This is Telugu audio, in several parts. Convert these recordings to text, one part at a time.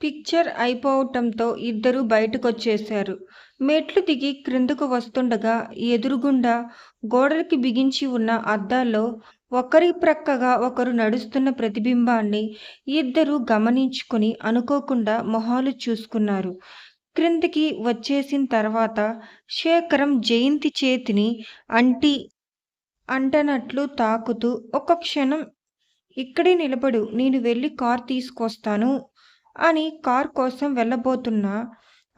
పిక్చర్ అయిపోవటంతో ఇద్దరూ బయటకొచ్చేశారు. మెట్లు దిగి క్రిందకు వస్తుండగా ఎదురుగుండా గోడలకి బిగించి ఉన్న అద్దాల్లో ఒకరి ప్రక్కగా ఒకరు నడుస్తున్న ప్రతిబింబాన్ని ఇద్దరూ గమనించుకుని అనుకోకుండా మొహాలు చూసుకున్నారు. క్రిందికి వచ్చేసిన తర్వాత శేఖరం జయంతి చేతిని అంటి అంటనట్లు తాకుతూ ఒక క్షణం ఇక్కడే నిలబడు నేను వెళ్ళి కార్ తీసుకొస్తాను అని కార్ కోసం వెళ్ళబోతున్నా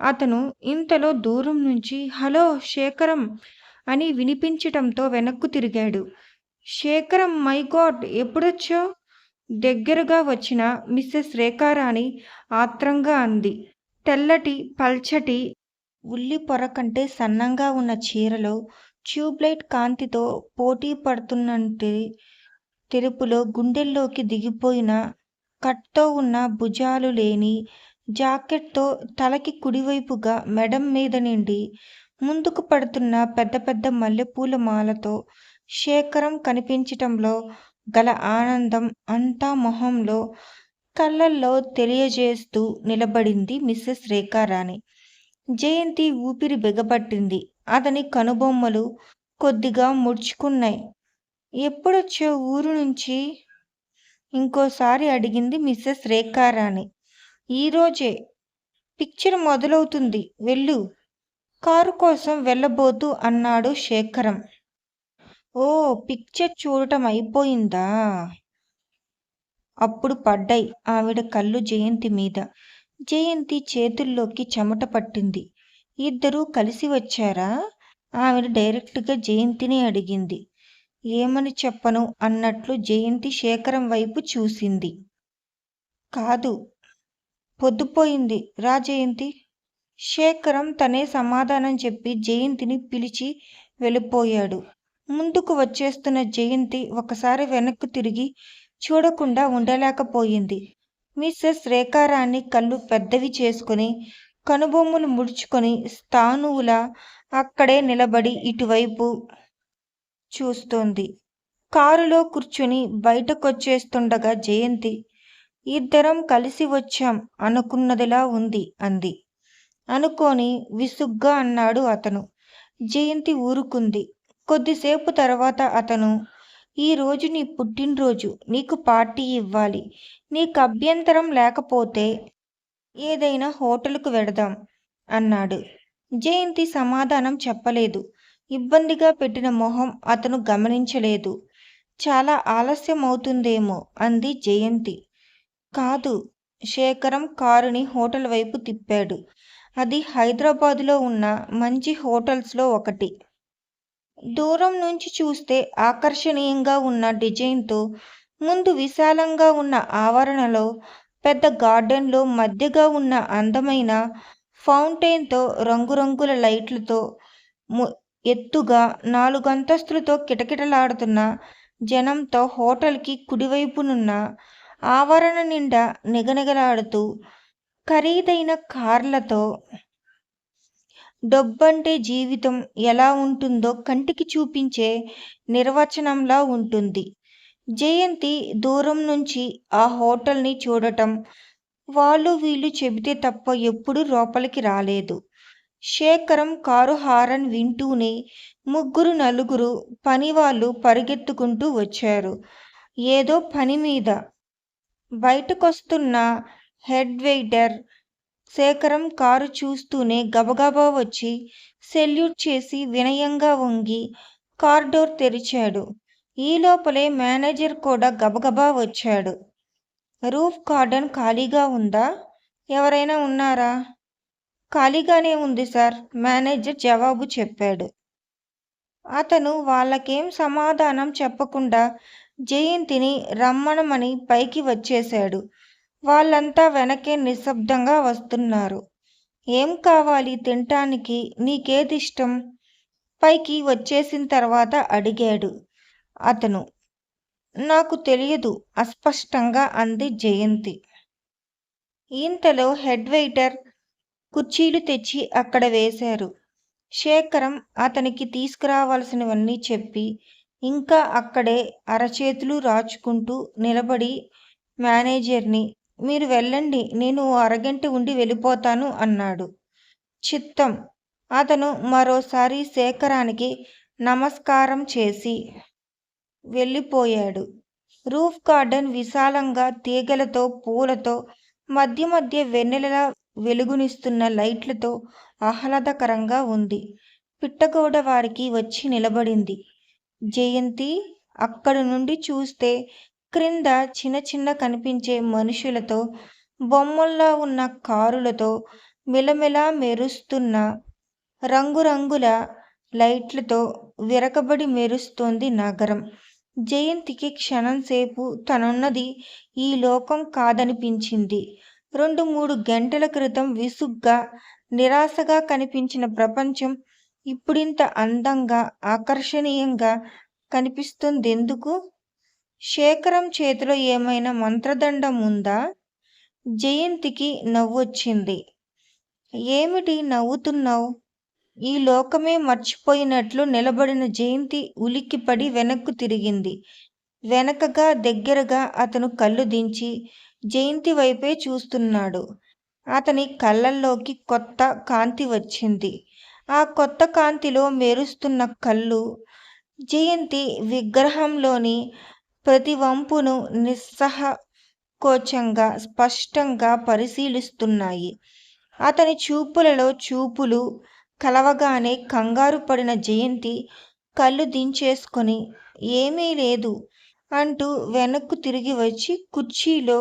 అతను ఇంతలో దూరం నుంచి హలో శేఖరం అని వినిపించటంతో వెనక్కు తిరిగాడు. శేఖరం మై గాడ్ ఎప్పుడొచ్చో దగ్గరగా వచ్చిన మిస్సెస్ రేఖారాణి ఆత్రంగా అంది. తెల్లటి పల్చటి ఉల్లి పొర కంటే సన్నంగా ఉన్న చీరలో ట్యూబ్లైట్ కాంతితో పోటీ పడుతున్నంటే తెరుపులో గుండెల్లోకి దిగిపోయిన కట్తో ఉన్న భుజాలు లేని జాకెట్తో తలకి కుడివైపుగా మెడ మీద నుండి ముందుకు పడుతున్న పెద్ద పెద్ద మల్లెపూల మాలతో శేఖరం కనిపించటంలో గల ఆనందం అంతా మొహంలో కళ్ళల్లో తెలియజేస్తూ నిలబడింది మిస్సెస్ రేఖారాణి. జయంతి ఊపిరి బిగబట్టింది అతని కనుబొమ్మలు కొద్దిగా ముడుచుకున్నాయి ఎప్పుడొచ్చే ఊరు నుంచి? ఇంకోసారి అడిగింది మిస్సెస్ రేఖారాణి. ఈరోజే. పిక్చర్ మొదలవుతుంది వెళ్ళు కారు కోసం వెళ్ళబోతూ అన్నాడు శేఖరం. ఓ పిక్చర్ చూడటం అయిపోయిందా? అప్పుడు పడ్డాయి ఆవిడ కళ్ళు జయంతి మీద. జయంతి చేతుల్లోకి చెమట పట్టింది. ఇద్దరూ కలిసి వచ్చారా? ఆవిడ డైరెక్ట్గా జయంతిని అడిగింది. ఏమని చెప్పను అన్నట్లు జయంతి శేఖరం వైపు చూసింది. కాదు. పొద్దుపోయింది రా జయంతి. శేఖరం తనే సమాధానం చెప్పి జయంతిని పిలిచి వెళ్ళిపోయాడు. ముందుకు వచ్చేస్తున్న జయంతి ఒకసారి వెనక్కు తిరిగి చూడకుండా ఉండలేకపోయింది. మిస్సెస్ రేఖారాణి కళ్ళు పెద్దవి చేసుకుని కనుబొమ్మలు ముడుచుకొని స్థానువుల అక్కడే నిలబడి ఇటువైపు చూస్తోంది. కారులో కూర్చుని బయటకొచ్చేస్తుండగా జయంతి ఇద్దరం కలిసి వచ్చాం అనుకున్నదిలా ఉంది అంది. అనుకోని విసుగ్గా అన్నాడు అతను. జయంతి ఊరుకుంది. కొద్దిసేపు తర్వాత అతను ఈరోజు నీ పుట్టినరోజు. నీకు పార్టీ ఇవ్వాలి. నీకు అభ్యంతరం లేకపోతే ఏదైనా హోటల్కు వెడదాం అన్నాడు. జయంతి సమాధానం చెప్పలేదు. ఇబ్బందిగా పెట్టిన మొహం అతను గమనించలేదు. చాలా ఆలస్యమవుతుందేమో అంది జయంతి. కాదు. శేఖరం కారుని హోటల్ వైపు తిప్పాడు. అది హైదరాబాదులో ఉన్న మంచి హోటల్స్లో ఒకటి. దూరం నుంచి చూస్తే ఆకర్షణీయంగా ఉన్న డిజైన్తో ముందు విశాలంగా ఉన్న ఆవరణలో పెద్ద గార్డెన్లో మధ్యగా ఉన్న అందమైన ఫౌంటైన్తో రంగురంగుల లైట్లతో ఎత్తుగా నాలుగంతస్తులతో కిటకిటలాడుతున్న జనంతో హోటల్కి కుడివైపునున్న ఆవరణ నిండా నిగనిగలాడుతూ ఖరీదైన కార్లతో డబ్బంటే జీవితం ఎలా ఉంటుందో కంటికి చూపించే నిర్వచనంలా ఉంటుంది. జయంతి దూరం నుంచి ఆ హోటల్ని చూడటం వాళ్ళు వీళ్ళు చెబితే తప్ప ఎప్పుడూ లోపలికి రాలేదు. శేఖరం కారు హారన్ వింటూనే ముగ్గురు నలుగురు పనివాళ్ళు పరిగెత్తుకుంటూ వచ్చారు. ఏదో పని మీద బయటకొస్తున్న హెడ్ వెయిటర్ శేఖరం కారు చూస్తూనే గబగబా వచ్చి సెల్యూట్ చేసి వినయంగా వంగి కార్ డోర్ తెరిచాడు. ఈ లోపలే మేనేజర్ కూడా గబగబా వచ్చాడు. రూఫ్ గార్డెన్ ఖాళీగా ఉందా? ఎవరైనా ఉన్నారా? ఖాళీగానే ఉంది సార్ మేనేజర్ జవాబు చెప్పాడు. అతను వాళ్ళకేం సమాధానం చెప్పకుండా జయంతిని రమ్మనమని పైకి వచ్చేశాడు. వాళ్ళంతా వెనకే నిశ్శబ్దంగా వస్తున్నారు. ఏం కావాలి తినటానికి నీకేదిష్టం? పైకి వచ్చేసిన తర్వాత అడిగాడు అతను. నాకు తెలియదు అస్పష్టంగా అంది జయంతి. ఇంతలో హెడ్ వెయిటర్ కుర్చీలు తెచ్చి అక్కడ వేశారు. శేఖరం అతనికి తీసుకురావలసినవన్నీ చెప్పి ఇంకా అక్కడే అరచేతులు రాచుకుంటూ నిలబడి మేనేజర్ని మీరు వెళ్ళండి నేను ఓ అరగంట ఉండి వెళ్ళిపోతాను అన్నాడు. చిత్తం. అతను మరోసారి శేఖరానికి నమస్కారం చేసి వెళ్ళిపోయాడు. రూఫ్ గార్డెన్ విశాలంగా తీగలతో, పూలతో, మధ్య మధ్య వెన్నెలలా వెలుగునిస్తున్న లైట్లతో ఆహ్లాదకరంగా ఉంది. పిట్టగోడ వారికి వచ్చి నిలబడింది. జయంతి అక్కడి నుండి చూస్తే క్రింద చిన్న చిన్న కనిపించే మనుషులతో, బొమ్మల్లా ఉన్న కారులతో మెలమెల మెరుస్తున్న రంగురంగుల లైట్లతో విరకబడి మెరుస్తోంది నగరం. జయంతికి క్షణం సేపు తనున్నది ఈ లోకం కాదనిపించింది. రెండు మూడు గంటల క్రితం విసుగ్గా, నిరాశగా కనిపించిన ప్రపంచం ఇప్పుడింత అందంగా, ఆకర్షణీయంగా కనిపిస్తోందెందుకు? శేఖరం చేతిలో ఏమైనా మంత్రదండం ఉందా? జయంతికి నవ్వొచ్చింది. ఏమిటి నవ్వుతున్నావు ఈ లోకమే మర్చిపోయినట్లు నిలబడిన జయంతి ఉలిక్కిపడి వెనక్కు తిరిగింది. వెనకగా దగ్గరగా అతను కళ్ళు దించి జయంతి వైపే చూస్తున్నాడు. అతని కళ్ళల్లోకి కొత్త కాంతి వచ్చింది. ఆ కొత్త కాంతిలో మెరుస్తున్న కళ్ళు జయంతి విగ్రహంలోని ప్రతి వంపును నిస్సహకోచంగా స్పష్టంగా పరిశీలిస్తున్నాయి. అతని చూపులలో చూపులు కలవగానే కంగారు పడిన జయంతి కళ్ళు దించేసుకొని ఏమీ లేదు అంటూ వెనక్కు తిరిగి వచ్చి కుర్చీలో